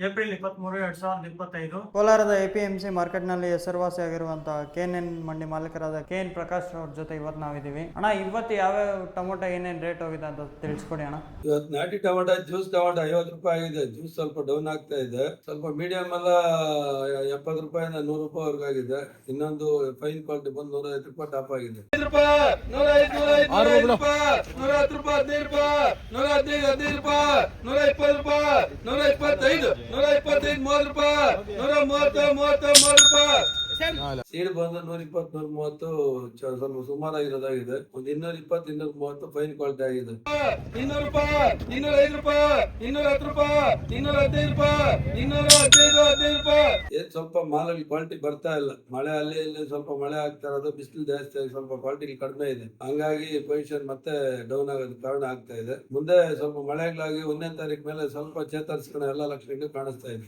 April ಇಪ್ಪತ್ಮೂರು ಎರಡ್ ಸಾವಿರದ ಇಪ್ಪತ್ತೈದು. ಕೋಲಾರದ ಎಪಿಎಂಸಿ ಮಾರ್ಕೆಟ್ನಲ್ಲಿ ಹೆಸರುವಾಸಿಯಾಗಿರುವಂತಹ ಕೆ ಎನ್ ಎನ್ ಮಂಡಿ ಮಾಲೀಕರಾದ ಕೆ ಎನ್ ಪ್ರಕಾಶ್ ಅವ್ರ ಜೊತೆ ಇವತ್ತು ನಾವಿದ್ದೀವಿ. ಅಣ್ಣ ಇವತ್ತು ಯಾವ್ಯಾವ ಟೊಮೊಟೊ ಏನೇನು ರೇಟ್ ಹೋಗಿದೆ ಅಂತ ತಿಳಿಸ್ಕೊಡಿ ಅಣ್ಣ. ಇವತ್ತು ನಾಟಿ ಟೊಮೊಟೊ ಜ್ಯೂಸ್ ಟೊಮೊಟೊ ಐವತ್ತು ರೂಪಾಯಿ ಆಗಿದೆ. ಜ್ಯೂಸ್ ಸ್ವಲ್ಪ ಡೌನ್ ಆಗ್ತಾ ಇದೆ. ಸ್ವಲ್ಪ ಮೀಡಿಯಂ ಎಲ್ಲ ಎಪ್ಪತ್ತು ರೂಪಾಯಿಂದ ನೂರು ರೂಪಾಯಿ ವರ್ಗ ಆಗಿದೆ. ಇನ್ನೊಂದು ಫೈನ್ ಕ್ವಾಲಿಟಿ ಬಂದು ನೂರ ಐವತ್ತು ರೂಪಾಯಿ ಟಾಪ್ ಆಗಿದೆ. ನೂರ ರೂಪಾಯಿ ನೂರ ಐದು ನೂರ ಹತ್ತು ರೂಪಾಯಿ ಹದಿನೈದು ರೂಪಾಯಿ ನೂರ ಹದಿನೈದು ಹದಿನೈದು ರೂಪಾಯಿ ನೂರ ಇಪ್ಪತ್ತು ರೂಪಾಯಿ ನೂರ ಇಪ್ಪತ್ತೈದು ನೂರ ಇಪ್ಪತ್ತೈದು ಮೂವತ್ತು ರೂಪಾಯಿ ನೂರ ಮೂವತ್ತು ಮೂವತ್ತು ಮೂವತ್ತು ರೂಪಾಯಿ. ಸೀಡ್ ಬಂದು ನೂರ ಇಪ್ಪತ್ ನೂರ ಮೂವತ್ತು ಸ್ವಲ್ಪ ಸುಮಾರಾಗಿರೋದಾಗಿದೆ ಒಂದ್ ಇನ್ನೂರ ಇಪ್ಪತ್ ಇನ್ನೂರ ಮೂವತ್ತು ಫೈನ್ ಕ್ವಾಲಿಟಿ ಆಗಿದೆ ಇನ್ನೂರು ರೂಪಾಯಿ ಇನ್ನೂರ ಐದು ರೂಪಾಯಿ ಇನ್ನೂರ ಹತ್ತು ರೂಪಾಯಿ ಇನ್ನೂರ ಹದಿನೈದು ರೂಪಾಯಿ ಇನ್ನೂರ ಹದಿನೈದು ಹದಿನೈದು ರೂಪಾಯಿ. ಏನ್ ಸ್ವಲ್ಪ ಮಾಲಲ್ಲಿ ಕ್ವಾಲಿಟಿ ಬರ್ತಾ ಇಲ್ಲ. ಮಳೆ ಅಲ್ಲಿ ಇಲ್ಲಿ ಸ್ವಲ್ಪ ಮಳೆ ಆಗ್ತಾ ಇರೋದು ಬಿಸಿಲು ಜಾಸ್ತಿ ಆಗಿ ಸ್ವಲ್ಪ ಕ್ವಾಲಿಟಿ ಕಡಿಮೆ ಇದೆ. ಹಂಗಾಗಿ ಪೊಸಿಷನ್ ಮತ್ತೆ ಡೌನ್ ಆಗೋದು ಕಾರಣ ಆಗ್ತಾ ಇದೆ. ಮುಂದೆ ಸ್ವಲ್ಪ ಮಳೆಗಳಾಗಿ ಒಂದನೇ ತಾರೀಕು ಮೇಲೆ ಸ್ವಲ್ಪ ಚೇತರಿಸ್ಕೊಳ್ಳೋ ಎಲ್ಲ ಲಕ್ಷಣಗಳು ಕಾಣಿಸ್ತಾ ಇದೆ.